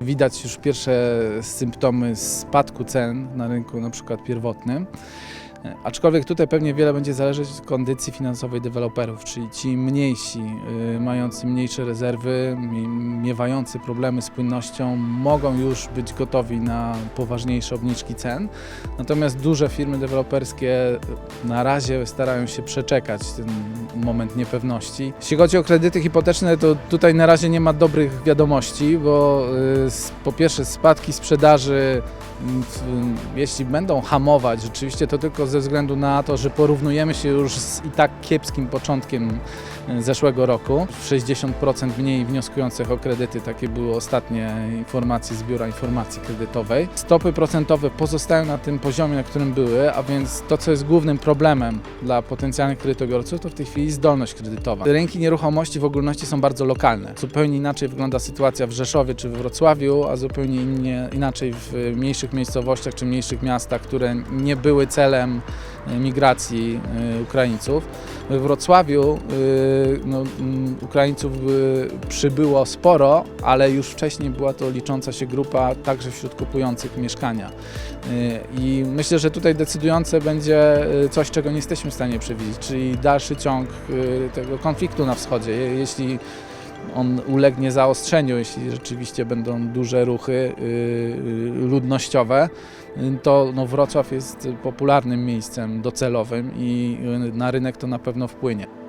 Widać już pierwsze symptomy spadku cen na rynku na przykład pierwotnym. E, Aczkolwiek tutaj pewnie wiele będzie zależeć od kondycji finansowej deweloperów, czyli ci mniejsi, y, mający mniejsze rezerwy, mi- miewający problemy z płynnością, mogą już być gotowi na poważniejsze obniżki cen. Natomiast duże firmy deweloperskie na razie starają się przeczekać ten moment niepewności. Jeśli chodzi o kredyty hipoteczne, to tutaj na razie nie ma dobrych wiadomości, bo y, po pierwsze spadki sprzedaży jeśli będą hamować, rzeczywiście to tylko ze względu na to, że porównujemy się już z i tak kiepskim początkiem y, zeszłego roku. 60% mniej wnioskujących o kredyty, takie były ostatnie informacje z Biura Informacji Kredytowej. Stopy procentowe pozostają na tym poziomie, na którym były, a więc to, co jest głównym problemem dla potencjalnych kredytobiorców, to w tej chwili zdolność kredytowa. Rynki nieruchomości w ogólności są bardzo lokalne. Zupełnie inaczej wygląda sytuacja w Rzeszowie czy w Wrocławiu, a zupełnie inaczej w mniejszych miejscowościach czy mniejszych miastach, które nie były celem e, migracji e, Ukraińców. We Wrocławiu y, no, mm, Ukraińców przybyło sporo, ale już wcześniej była to licząca się grupa także wśród kupujących mieszkania. I myślę, że tutaj decydujące będzie coś, czego nie jesteśmy w stanie przewidzieć, czyli dalszy ciąg tego konfliktu na wschodzie. Je- Jeśli on ulegnie zaostrzeniu, jeśli rzeczywiście będą duże ruchy y, y, ludnościowe, to no, Wrocław jest popularnym miejscem docelowym i na rynek to na pewno wpłynie.